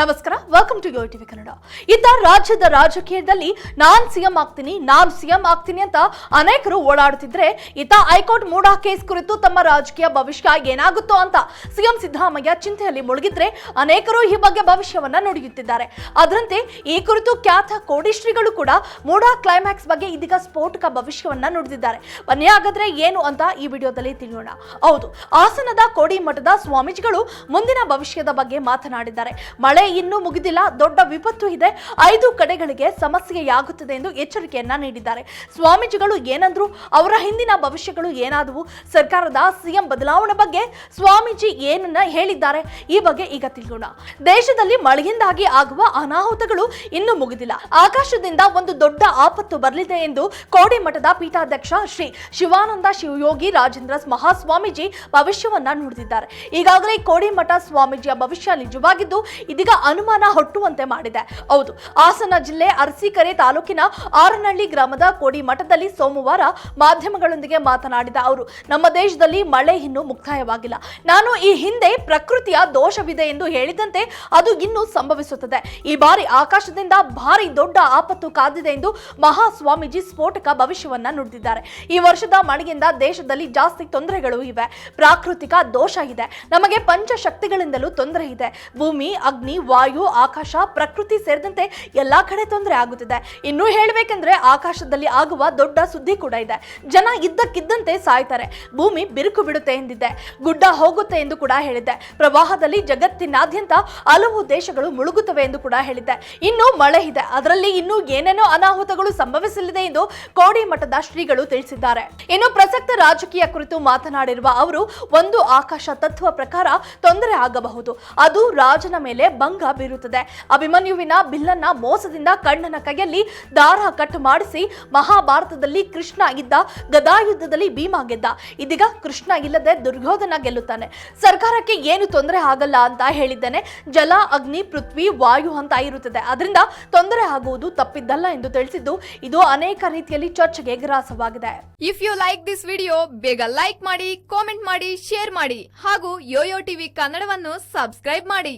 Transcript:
ನಮಸ್ಕಾರ welcome to Yo TV Kannada ಇತ್ತ ರಾಜ್ಯದ ರಾಜಕೀಯದಲ್ಲಿ ನಾನ್ ಸಿಎಂ ಆಗ್ತೀನಿ, ನಾನ್ ಸಿಎಂ ಆಗ್ತೀನಿ ಅಂತ ಅನೇಕರು ಓಡಾಡುತ್ತಿದ್ರೆ ಇತ್ತ ಹೈಕೋರ್ಟ್ ಮೂಡಾ ಕೇಸ್ ಕುರಿತು ತಮ್ಮ ರಾಜಕೀಯ ಭವಿಷ್ಯ ಏನಾಗುತ್ತೋ ಅಂತ ಸಿಎಂ ಸಿದ್ದರಾಮಯ್ಯ ಚಿಂತೆಯಲ್ಲಿ ಮುಳುಗಿದ್ರೆ ಅನೇಕರು ಈ ಬಗ್ಗೆ ಭವಿಷ್ಯವನ್ನ ನುಡಿಯುತ್ತಿದ್ದಾರೆ. ಅದರಂತೆ ಈ ಕುರಿತು ಖ್ಯಾತ ಕೋಡಿಶ್ರೀಗಳು ಕೂಡ ಮೂಡಾ ಕ್ಲೈಮ್ಯಾಕ್ಸ್ ಬಗ್ಗೆ ಇದೀಗ ಸ್ಫೋಟಕ ಭವಿಷ್ಯವನ್ನ ನುಡಿದಿದ್ದಾರೆ. ಬನ್ನಿ ಹಾಗಾದ್ರೆ ಏನು ಅಂತ ಈ ವಿಡಿಯೋದಲ್ಲಿ ತಿಳಿಯೋಣ. ಹೌದು, ಹಾಸನದ ಕೋಡಿ ಮಠದ ಸ್ವಾಮೀಜಿಗಳು ಮುಂದಿನ ಭವಿಷ್ಯದ ಬಗ್ಗೆ ಮಾತನಾಡಿದ್ದಾರೆ. ಮಳೆ ಇನ್ನೂ ಮುಗಿದಿಲ್ಲ. ದೊಡ್ಡ ವಿಪತ್ತು ಇದೆ. ಐದು ಕಡೆಗಳಿಗೆ ಸಮಸ್ಯೆಯಾಗುತ್ತದೆ ಎಂದು ಎಚ್ಚರಿಕೆಯನ್ನ ನೀಡಿದ್ದಾರೆ. ಸ್ವಾಮೀಜಿಗಳು ಏನಂದ್ರು, ಅವರ ಹಿಂದಿನ ಭವಿಷ್ಯಗಳು ಏನಾದವು? ಸರ್ಕಾರದ ಸಿಎಂ ಬದಲಾವಣೆ ಬಗ್ಗೆ ಸ್ವಾಮೀಜಿ ಏನನ್ನ ಹೇಳಿದ್ದಾರೆ? ಈ ಬಗ್ಗೆ ಈಗ ತಿಳಿಯೋಣ ದೇಶದಲ್ಲಿ ಮಳೆಯಿಂದಾಗಿ ಆಗುವ ಅನಾಹುತಗಳು ಇನ್ನೂ ಮುಗಿದಿಲ್ಲ. ಆಕಾಶದಿಂದ ಒಂದು ದೊಡ್ಡ ಆಪತ್ತು ಬರಲಿದೆ ಎಂದು ಕೋಡಿಮಠದ ಪೀಠಾಧ್ಯಕ್ಷ ಶ್ರೀ ಶಿವಾನಂದ ಶಿವಯೋಗಿ ರಾಜೇಂದ್ರ ಮಹಾಸ್ವಾಮೀಜಿ ಭವಿಷ್ಯವನ್ನ ನುಡಿದಿದ್ದಾರೆ. ಈಗಾಗಲೇ ಕೋಡಿಮಠ ಸ್ವಾಮೀಜಿಯ ಭವಿಷ್ಯ ನಿಜವಾಗಿದ್ದು, ಇದೀಗ ಅನುಮಾನ ಹುಟ್ಟುವಂತೆ ಮಾಡಿದೆ. ಹೌದು, ಹಾಸನ ಜಿಲ್ಲೆ ಅರಸೀಕೆರೆ ತಾಲೂಕಿನ ಆರನಹಳ್ಳಿ ಗ್ರಾಮದ ಕೋಡಿ ಮಠದಲ್ಲಿ ಸೋಮವಾರ ಮಾಧ್ಯಮಗಳೊಂದಿಗೆ ಮಾತನಾಡಿದ ಅವರು, ನಮ್ಮ ದೇಶದಲ್ಲಿ ಮಳೆ ಇನ್ನೂ ಮುಕ್ತಾಯವಾಗಿಲ್ಲ. ನಾನು ಈ ಹಿಂದೆ ಪ್ರಕೃತಿಯ ದೋಷವಿದೆ ಎಂದು ಹೇಳಿದಂತೆ ಅದು ಇನ್ನೂ ಸಂಭವಿಸುತ್ತದೆ. ಈ ಬಾರಿ ಆಕಾಶದಿಂದ ಭಾರಿ ದೊಡ್ಡ ಆಪತ್ತು ಕಾದಿದೆ ಎಂದು ಮಹಾಸ್ವಾಮೀಜಿ ಸ್ಫೋಟಕ ಭವಿಷ್ಯವನ್ನ ನುಡಿದಿದ್ದಾರೆ. ಈ ವರ್ಷದ ಮಳೆಯಿಂದ ದೇಶದಲ್ಲಿ ಜಾಸ್ತಿ ತೊಂದರೆಗಳು ಇವೆ. ಪ್ರಾಕೃತಿಕ ದೋಷ ಇದೆ. ನಮಗೆ ಪಂಚಶಕ್ತಿಗಳಿಂದಲೂ ತೊಂದರೆ ಇದೆ. ಭೂಮಿ, ಅಗ್ನಿ ವಾಯು, ಆಕಾಶ, ಪ್ರಕೃತಿ ಸೇರಿದಂತೆ ಎಲ್ಲಾ ಕಡೆ ತೊಂದರೆ ಆಗುತ್ತಿದೆ. ಇನ್ನು ಹೇಳಬೇಕೆಂದ್ರೆ ಆಕಾಶದಲ್ಲಿ ಆಗುವ ದೊಡ್ಡ ಸುದ್ದಿ ಕೂಡ ಇದೆ. ಜನ ಇದ್ದಕ್ಕಿದ್ದಂತೆ ಸಾಯ್ತಾರೆ. ಭೂಮಿ ಬಿರುಕು ಬಿಡುತ್ತೆ ಎಂದಿದೆ. ಗುಡ್ಡ ಹೋಗುತ್ತೆ ಎಂದು ಕೂಡ ಹೇಳಿದೆ. ಪ್ರವಾಹದಲ್ಲಿ ಜಗತ್ತಿನಾದ್ಯಂತ ಹಲವು ದೇಶಗಳು ಮುಳುಗುತ್ತವೆ ಎಂದು ಕೂಡ ಹೇಳಿದೆ. ಇನ್ನು ಮಳೆ ಇದೆ. ಅದರಲ್ಲಿ ಇನ್ನೂ ಏನೇನೋ ಅನಾಹುತಗಳು ಸಂಭವಿಸಲಿದೆ ಎಂದು ಕೋಡಿ ಮಠದ ಶ್ರೀಗಳು ತಿಳಿಸಿದ್ದಾರೆ. ಇನ್ನು ಪ್ರಸಕ್ತ ರಾಜಕೀಯ ಕುರಿತು ಮಾತನಾಡಿರುವ ಅವರು, ಒಂದು ಆಕಾಶ ತತ್ವ ಪ್ರಕಾರ ತೊಂದರೆ ಆಗಬಹುದು. ಅದು ರಾಜನ ಮೇಲೆ ಭಂಗ ಬೀರುತ್ತದೆ. ಅಭಿಮನ್ಯುವಿನ ಬಿಲ್ಲನ್ನ ಮೋಸದಿಂದ ಕಣ್ಣನ ಕೈಯಲ್ಲಿ ದಾರ ಕಟ್ ಮಾಡಿಸಿ ಮಹಾಭಾರತದಲ್ಲಿ ಕೃಷ್ಣ ಇದ್ದ, ಗದಾಯುದ್ಧದಲ್ಲಿ ಭೀಮ ಗೆದ್ದ. ಇದೀಗ ಕೃಷ್ಣ ಇಲ್ಲದೆ ದುರ್ಯೋಧನ ಗೆಲ್ಲುತ್ತಾನೆ. ಸರ್ಕಾರಕ್ಕೆ ಏನು ತೊಂದರೆ ಆಗಲ್ಲ ಅಂತ ಹೇಳಿದ್ದೇನೆ. ಜಲ, ಅಗ್ನಿ, ಪೃಥ್ವಿ, ವಾಯು ಅಂತ ಇರುತ್ತದೆ. ಅದರಿಂದ ತೊಂದರೆ ಆಗುವುದು ತಪ್ಪಿದ್ದಲ್ಲ ಎಂದು ತಿಳಿಸಿದ್ದು ಇದು ಅನೇಕ ರೀತಿಯಲ್ಲಿ ಚರ್ಚೆಗೆ ಗ್ರಾಸವಾಗಿದೆ. If you like this video ಬೇಗ ಲೈಕ್ ಮಾಡಿ ಕಾಮೆಂಟ್ ಮಾಡಿ ಶೇರ್ ಮಾಡಿ ಹಾಗೂ ಯೋಯೋ ಟಿವಿ ಕನ್ನಡವನ್ನು ಸಬ್ಸ್ಕ್ರೈಬ್ ಮಾಡಿ.